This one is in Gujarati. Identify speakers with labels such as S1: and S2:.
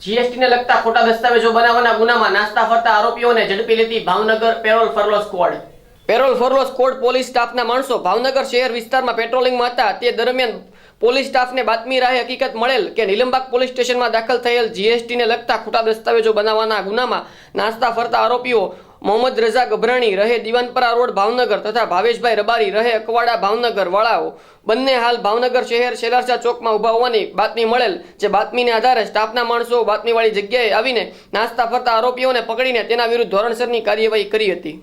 S1: જીએસટીને લગતા ખોટા દસ્તાવેજો બનાવવાના ગુનામાં નાસ્તા ફરતા આરોપીઓને ઝડપી લેતી Bhavnagar parole furlough squad. Parole furlough squad police સ્ટાફના માણસો ભાવનગર શહેર વિસ્તારમાં પેટ્રોલિંગમાં હતા. તે દરમિયાન પોલીસ સ્ટાફને બાતમી રાહે હકીકત મળેલ કે નીલમબાગ પોલીસ સ્ટેશનમાં દાખલ થયેલ જીએસટીને લગતા ખોટા દસ્તાવેજો બનાવવાના ગુનામાં નાસ્તા ફરતા આરોપીઓ મોહમ્મદ રઝા ગભરાણી રહે દિવાનપરા રોડ ભાવનગર તથા ભાવેશભાઈ રબારી રહે અકવાડા ભાવનગર વાળાઓ. બંને હાલ ભાવનગર શહેર શેલારસા ચોકમાં ઊભા હોવાની બાતમી મળેલ જે બાતમીને આધારે સ્ટાફના માણસો બાતમીવાળી જગ્યાએ આવીને નાસ્તા ફરતા આરોપીઓને પકડીને તેના વિરુદ્ધ ધોરણસરની કાર્યવાહી કરી હતી.